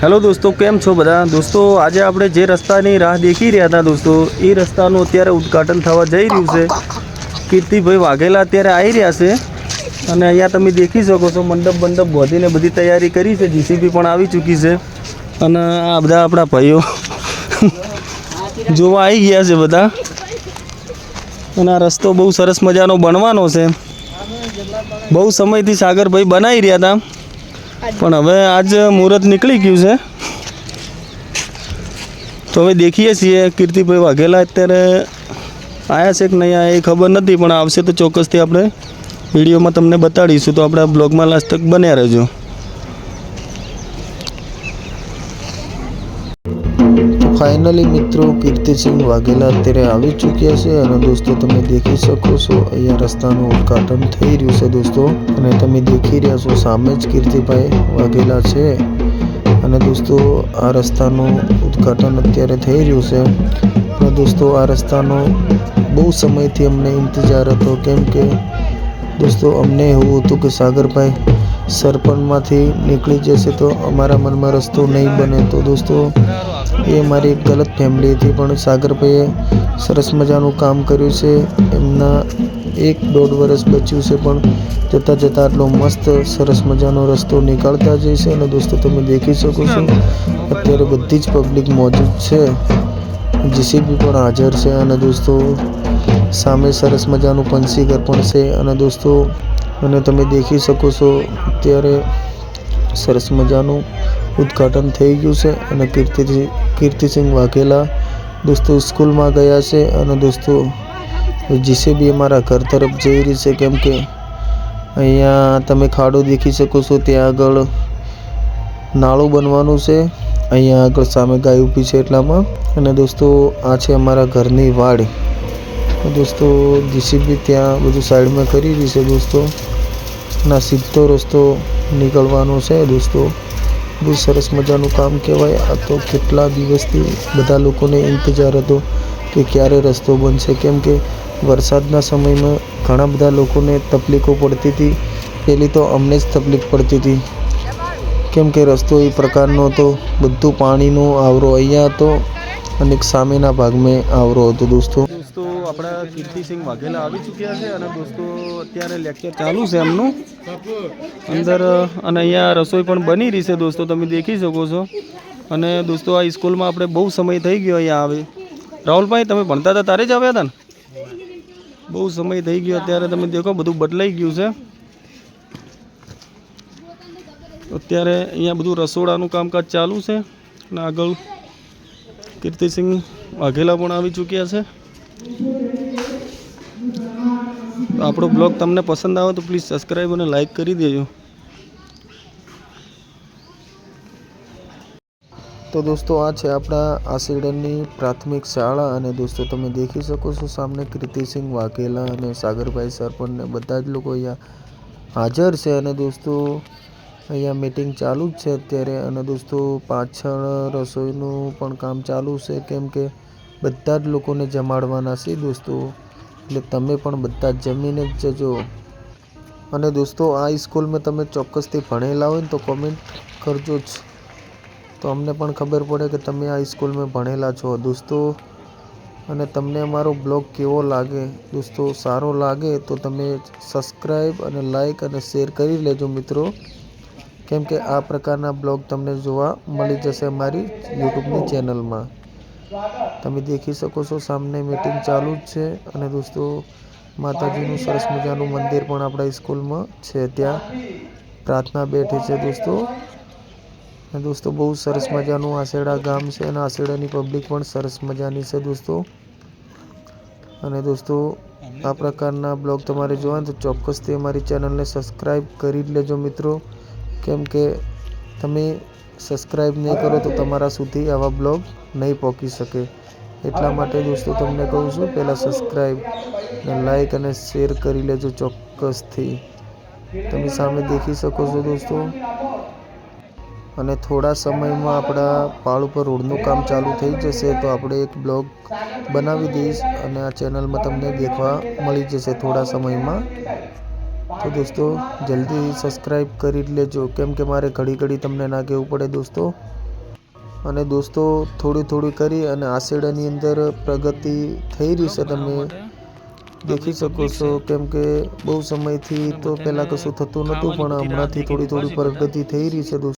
Hello દોસ્તો, કેમ છો બધા? દોસ્તો, આજે આપણે જે રસ્તાની રાહ દેખી રહ્યા હતા દોસ્તો, એ રસ્તાનું અત્યારે ઉદ્ઘાટન થવા જઈ રહ્યું છે. કીર્તિભાઈ વાઘેલા અત્યારે આવી રહ્યા છે અને અહીંયા તમે દેખી શકો છો, મંડપ મંડપ ગોધીને બધી તૈયારી કરી છે, જીસીબી પણ આવી ચૂકી છે અને આ બધા આપણા ભાઈઓ જોવા આવી ગયા છે બધા. અને આ રસ્તો બહુ સરસ મજાનો બનવાનો છે. બહુ સમયથી સાગરભાઈ બનાવી રહ્યા હતા. પણ હવે આજ મુહૂર્ત નીકળી ગયું છે. તો હવે દેખીએ છીએ કીર્તિભાઈ વાઘેલા અત્યારે આવ્યા છે કે નહીં આવ્યા એ ખબર નથી, પણ આવશે તો ચોક્કસથી આપણે વિડીયોમાં તમને બતાડીશું. તો આપણા બ્લોગમાં લાસ્ટ તક બન્યા રહેજો. ફાઇનલી મિત્રો કીર્તિસિંહ વાઘેલા અત્યારે આવી ચૂક્યા છે અને દોસ્તો તમે દેખી શકો છો, અહીંયા રસ્તાનું ઉદ્ઘાટન થઈ રહ્યું છે દોસ્તો. અને તમે દેખી રહ્યા છો સામે જ કીર્તિભાઈ વાઘેલા છે. અને દોસ્તો આ રસ્તાનું ઉદ્ઘાટન અત્યારે થઈ રહ્યું છે. અને દોસ્તો આ રસ્તાનો બહુ સમયથી અમને ઇંતજાર હતો, કેમ કે દોસ્તો અમને એવું હતું કે સાગરભાઈ સરપંચમાંથી નીકળી જશે તો અમારા મનમાં રસ્તો નહીં બને. તો દોસ્તો એ મારી એક ગલત ફેમિલીથી પણ સાગરભાઈએ સરસ મજાનું કામ કર્યું છે. એમના એક દોઢ વર્ષ બચ્યું છે, પણ જતાં જતાં આટલો મસ્ત, સરસ મજાનો રસ્તો નીકાળતા જાય છે અને દોસ્તો તમે દેખી શકો છો, અત્યારે બધી જ પબ્લિક મોજૂદ છે. જીસીબી પણ હાજર છે અને દોસ્તો સામે સરસ મજાનું પંસીઘર પણ છે અને દોસ્તો અને તમે દેખી શકો છો અત્યારે સરસ મજાનું ઉદ્ઘાટન થઈ ગયું છે અને કીર્તિ કીર્તિસિંહ વાઘેલા દોસ્તો સ્કૂલમાં ગયા છે અને દોસ્તો જીસીબી અમારા ઘર તરફ જઈ રહી છે કેમ કે અહીંયા તમે ખાડો દેખી શકો છો, ત્યાં આગળ નાળું બનવાનું છે, અહીંયા આગળ સામે ગાય ઊભી છે એટલામાં અને દોસ્તો આ છે અમારા ઘરની વાડ. દોસ્તો જીસીબી ત્યાં બધું સાઈડમાં કરી રહી છે દોસ્તો. ના, સીધો રસ્તો નીકળવાનો છે દોસ્તો. બહુ સરસ મજાનું કામ કહેવાય. આ તો કેટલા દિવસથી બધા લોકોને ઇંતજાર હતો કે ક્યારે રસ્તો બનશે. કેમ કે વરસાદના સમયમાં ઘણા બધા લોકોને તકલીફો પડતી હતી. પહેલી તો અમને જ તકલીફ પડતી હતી. કેમ કે રસ્તો એ પ્રકારનો હતો. બધું પાણીનો આવરો અહીંયા હતો અને સામેના ભાગમાં આવરો હતો દોસ્તો. આપણા કીર્તિસિંહ વાઘેલા આવી ચૂક્યા છે અને દોસ્તો, અત્યારે લેક્ચર ચાલુ છે એમનું. અંદર, અને અહીંયા રસોઈ પણ બની રહી છે દોસ્તો, તમે દેખી શકો છો. અને દોસ્તો, આ સ્કૂલમાં આપણે બહુ સમય થઈ ગયો અહીંયા આવે. રાહુલભાઈ, તમે ભણતા હતા તારે જ આવ્યા હતા ને? બહુ સમય થઈ ગયો અત્યારે, તમે દેખો, બધું બદલાઈ ગયું છે. અત્યારે અહીંયા બધું રસોડાનું કામકાજ ચાલુ છે. અને આગળ કીર્તિસિંહ વાઘેલા પણ આવી ચૂક્યા છે. આપણો બ્લોગ તમને પસંદ આવે તો પ્લીઝ સબસ્ક્રાઈબ અને લાઈક કરી દેજો. તો દોસ્તો, આ છે આપણા આસીડનની પ્રાથમિક શાળા અને દોસ્તો, તમે દેખી શકો છો સામને કીર્તિસિંહ વાઘેલા અને સાગરભાઈ સરપંચને બધા જ લોકો અહીંયા હાજર છે અને દોસ્તો, અહીંયા મીટિંગ ચાલુ જ છે અત્યારે અને દોસ્તો, પાછળ રસોઈનું પણ કામ ચાલુ છે કેમ કે બધા જ લોકોને જમાડવાના છે દોસ્તો. એટલે તમે પણ બધા જમીને જ જજો. અને દોસ્તો, આ સ્કૂલમાં તમે ચોક્કસથી ભણેલા હોય ને તો કોમેન્ટ કરજો જ. તો અમને પણ ખબર પડે કે તમે આ સ્કૂલમાં ભણેલા છો. દોસ્તો, અને તમને અમારો બ્લોગ કેવો લાગે? દોસ્તો, સારો લાગે તો તમે સબસ્ક્રાઈબ અને લાઈક અને શેર કરી લેજો મિત્રો. કેમ કે આ પ્રકારના બ્લોગ તમને જોવા મળી જશે અમારી યુટ્યુબની ચેનલમાં તમે દેખી શકો છો, સામને મીટિંગ ચાલુ જ છે અને દોસ્તો, માતાજીનું સરસ મજાનું મંદિર પણ આપણા સ્કૂલમાં છે ત્યાં. પ્રાર્થના બેઠી છે દોસ્તો. અને દોસ્તો, બહુ સરસ મજાનું આસેડા ગામ છે અને આસેડાની પબ્લિક પણ સરસ મજાની છે દોસ્તો. અને દોસ્તો, આ પ્રકારના બ્લોગ તમારે જોવા તો ચોક્કસથી અમારી ચેનલને સબસ્ક્રાઈબ કરી જ લેજો મિત્રો. કેમ કે તમે સબસ્ક્રાઈબ નહીં કરો તો તમારા સુધી આવા બ્લોગ નહીં પહોંચી શકે. એટલા માટે દોસ્તો તમને કહું છું, પહેલાં સબસ્ક્રાઈબ ને લાઈક અને શેર કરી લેજો ચોક્કસથી. તમે સામે દેખી શકો છો દોસ્તો. અને થોડા સમયમાં આપણા પાળ ઉપર રોડનું કામ ચાલુ થઈ જશે, તો આપણે એક બ્લોગ બનાવી દઈશ અને આ ચેનલમાં તમને દેખવા મળી જશે થોડા સમયમાં. તો દોસ્તો, જલ્દી સબસ્ક્રાઈબ કરી લેજો. કેમ કે મારે ઘડી ઘડી તમને ના કહેવું પડે દોસ્તો. અને દોસ્તો થોડી થોડી કરી અને આસેડાની અંદર પ્રગતિ થઈ રહી છે. તમે દેખી શકો છો કેમ કે બહુ સમયથી તો પહેલાં કશું થતું નહોતું પણ હમણાંથી થોડી થોડી પ્રગતિ થઈ રહી છે દોસ્તો.